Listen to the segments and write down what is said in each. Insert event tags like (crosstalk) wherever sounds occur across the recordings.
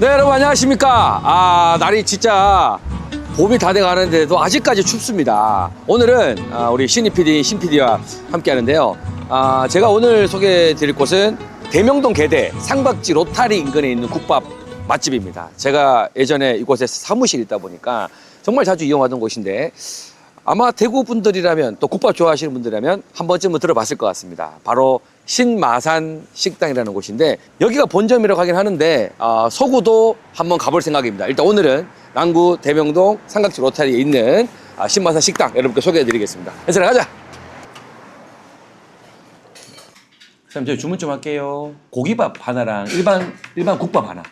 네 여러분 안녕하십니까? 아 날이 진짜 봄이 다 돼가는데도 아직까지 춥습니다. 오늘은 아, 우리 신입 PD 신 PD와 함께 하는데요. 아, 제가 오늘 소개해 드릴 곳은 대명동 계대 상박지 로타리 인근에 있는 국밥 맛집입니다. 제가 예전에 이곳에 사무실 있다 보니까 정말 자주 이용하던 곳인데 아마 대구 분들이라면 또 국밥 좋아하시는 분들이라면 한 번쯤은 들어봤을 것 같습니다. 바로 신마산 식당이라는 곳인데 여기가 본점이라고 하긴 하는데 아, 서구도 한번 가볼 생각입니다. 일단 오늘은 남구 대명동 삼각지 로타리에 있는 아, 신마산 식당 여러분께 소개해드리겠습니다. 해서 가자. 그럼 저희 주문 좀 할게요. 고기밥 하나랑 일반 일반 국밥 하나.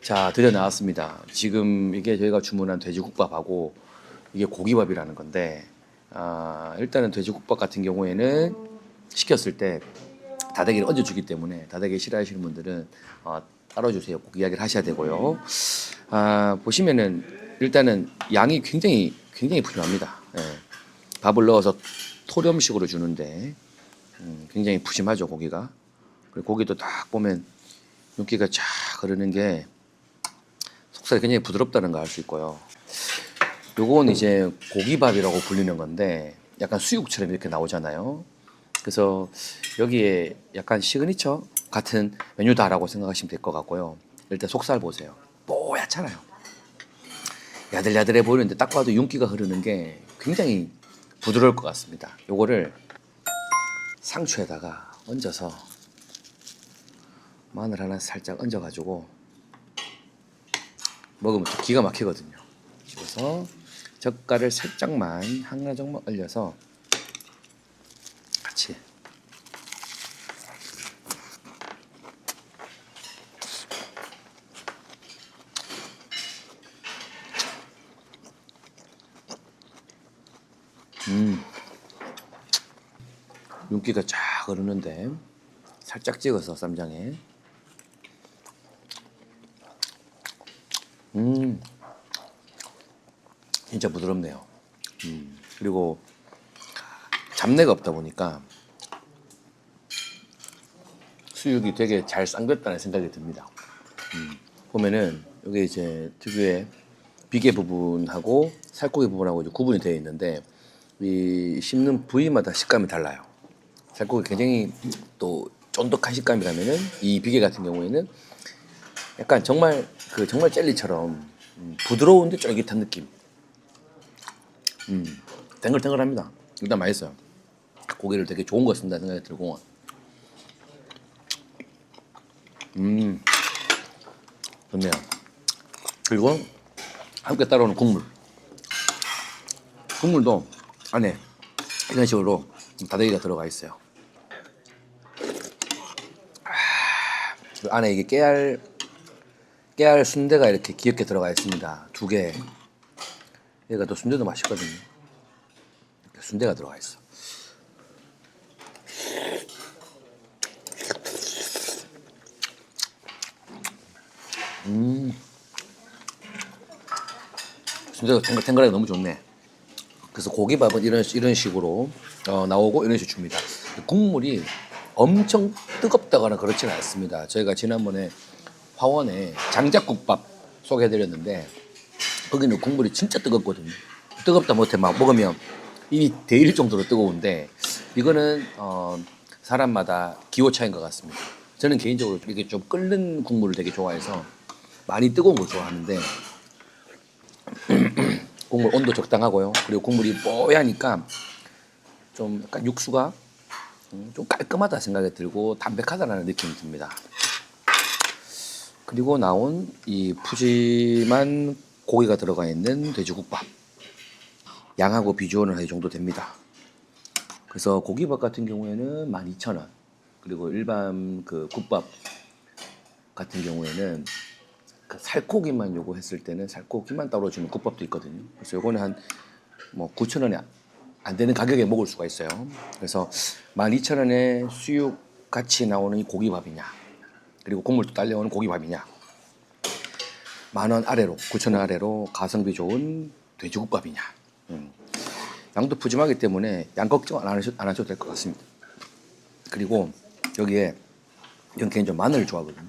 자 드디어 나왔습니다. 지금 이게 저희가 주문한 돼지국밥하고 이게 고기밥이라는 건데 아, 일단은 돼지국밥 같은 경우에는 시켰을 때 다대기를 얹어주기 때문에 다대기 싫어하시는 분들은 어, 따로 주세요. 꼭 이야기를 하셔야 되고요. 아, 보시면은 일단은 양이 굉장히 굉장히 푸짐합니다. 예. 밥을 넣어서 토렴식으로 주는데 음, 굉장히 푸짐하죠 고기가. 그리고 고기도 딱 보면 윤기가 쫙 흐르는 게 속살이 굉장히 부드럽다는 거알수 있고요. 요건 이제 고기밥이라고 불리는 건데 약간 수육처럼 이렇게 나오잖아요. 그래서 여기에 약간 시그니처 같은 메뉴다라고 생각하시면 될 것 같고요. 일단 속살 보세요. 뽀얗잖아요. 야들야들해 보이는데 딱 봐도 윤기가 흐르는 게 굉장히 부드러울 것 같습니다. 요거를 상추에다가 얹어서 마늘 하나 살짝 얹어가지고 먹으면 또 기가 막히거든요. 집어서 젓갈을 살짝만 한 가정만 올려서 음. 윤기가 쫙 흐르는데 살짝 찍어서 쌈장에. 음. 진짜 부드럽네요. 음, 그리고 잡내가 없다 보니까 수육이 되게 잘 삶겼다는 생각이 듭니다. 음, 보면은 여기 이제 특유의 비계 부분하고 살코기 부분하고 이제 구분이 되어 있는데 이 씹는 부위마다 식감이 달라요. 살코기 굉장히 또 쫀득한 식감이라면은 이 비계 같은 경우에는 약간 정말 그 정말 젤리처럼 음, 부드러운데 쫄깃한 느낌. 음, 탱글탱글합니다. 일단 맛있어요. 고기를 되게 좋은 거 쓴다 생각이 들고. 음, 좋네요. 그리고 함께 따라오는 국물. 국물도 안에 이런 식으로 다대기가 들어가 있어요. 아, 그 안에 이게 깨알 깨알 순대가 이렇게 귀엽게 들어가 있습니다. 두 개. 얘가 또 순대도 맛있거든요. 이렇게 순대가 들어가 있어. 음. 순대가 탱글탱글하게 너무 좋네. 그래서 고기밥은 이런 이런 식으로 어, 나오고 이런 식으로 줍니다. 국물이 엄청 뜨겁다거나 그렇지는 않습니다. 저희가 지난번에 화원에 장작국밥 소개해드렸는데 거기는 국물이 진짜 뜨겁거든요. 뜨겁다 못해 막 먹으면 입이 데일 정도로 뜨거운데 이거는 어, 사람마다 기호 차인 것 같습니다. 저는 개인적으로 이렇게 좀 끓는 국물을 되게 좋아해서 많이 뜨거운 걸 좋아하는데 국물 온도 적당하고요. 그리고 국물이 뽀야니까 좀 약간 육수가 음, 좀 깔끔하다 생각이 들고 담백하다라는 느낌이 듭니다. 그리고 나온 이 푸짐한 고기가 들어가 있는 돼지국밥. 양하고 비주얼은 이 정도 됩니다. 그래서 고기밥 같은 경우에는 12,000원. 그리고 일반 그 국밥 같은 경우에는 그 살코기만 요구했을 때는 살코기만 따로 주는 국밥도 있거든요. 그래서 요거는 한 뭐 9,000원에 안 되는 가격에 먹을 수가 있어요. 그래서 12,000원에 수육 같이 나오는 이 고기밥이냐. 그리고 국물도 딸려오는 고기밥이냐. 만 원 아래로 9천 원 아래로 가성비 좋은 돼지국밥이냐. 음. 양도 푸짐하기 때문에 양 걱정 안 하셔도, 안 하셔도 될 것 같습니다. 그리고 여기에 전 개인적으로 마늘을 좋아하거든요.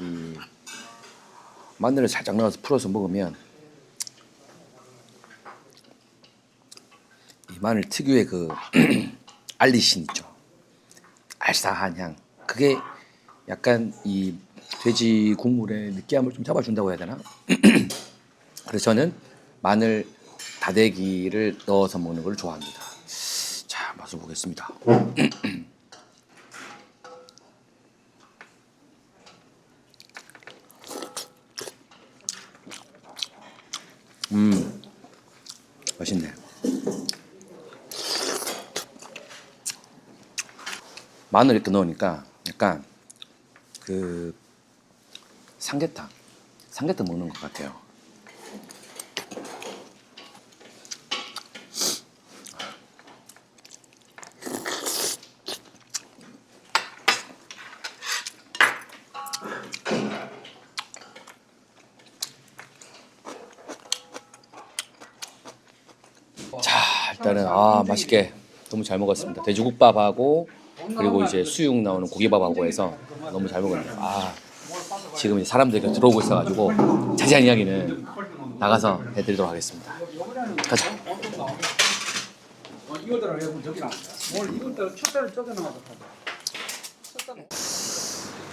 이 마늘을 살짝 넣어서 풀어서 먹으면 이 마늘 특유의 그 (clears throat) 알리신 있죠. 알싸한 향. 그게 약간 이 돼지 국물의 느끼함을 좀 잡아준다고 해야 되나? (clears throat) 그래서 저는 마늘 다대기를 넣어서 먹는 걸 좋아합니다. 자, 맛을 보겠습니다. (clears throat) 음, 맛있네. 마늘 이렇게 넣으니까 약간 그 삼계탕, 삼계탕 먹는 것 같아요. 자, 일단은 아 맛있게 너무 잘 먹었습니다. 돼지국밥하고 그리고 이제 수육 나오는 고기밥하고 해서 너무 잘 먹었네요. 아 지금 이제 사람들이 들어오고 있어가지고 자세한 이야기는 나가서 해드리도록 하겠습니다. 가자.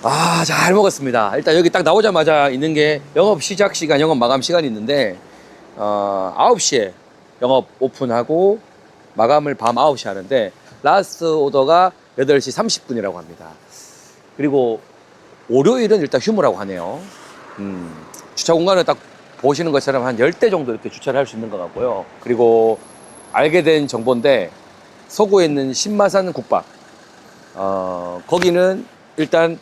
어, 아, 잘 먹었습니다. 일단 여기 딱 나오자마자 있는 게 영업 시작 시간, 영업 마감 시간이 있는데, 어, 9시에 영업 오픈하고 마감을 밤 9시 하는데, 라스트 오더가 8시 30분이라고 합니다. 그리고 월요일은 일단 휴무라고 하네요. 음, 주차 공간을 딱 보시는 것처럼 한 10대 정도 이렇게 주차를 할 수 있는 것 같고요. 그리고 알게 된 정보인데, 서구에 있는 신마산 국밥, 어, 거기는 일단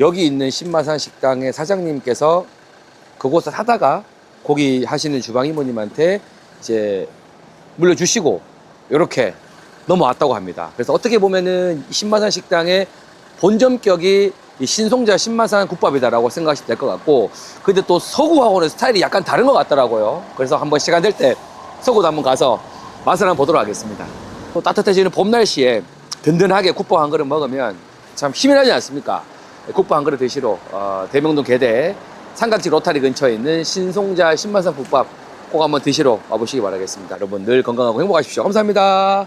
여기 있는 신마산 식당의 사장님께서 그곳을 하다가 거기 하시는 주방 이모님한테 이제 물려주시고 이렇게 넘어왔다고 합니다. 그래서 어떻게 보면은 이 신마산 식당의 본점격이 이 신송자 신마산 국밥이다라고 생각하시면 될 것 같고 근데 또 서구하고는 스타일이 약간 다른 것 같더라고요. 그래서 한번 시간 될 때 서구도 한번 가서 맛을 한번 보도록 하겠습니다. 또 따뜻해지는 봄 날씨에 든든하게 국밥 한 그릇 먹으면 참 힘이 나지 않습니까? 국밥 한 그릇 드시러 어, 대명동 계대 삼각지 로타리 근처에 있는 신송자 신마산 국밥 꼭 한번 드시러 와보시기 바라겠습니다. 여러분 늘 건강하고 행복하십시오. 감사합니다.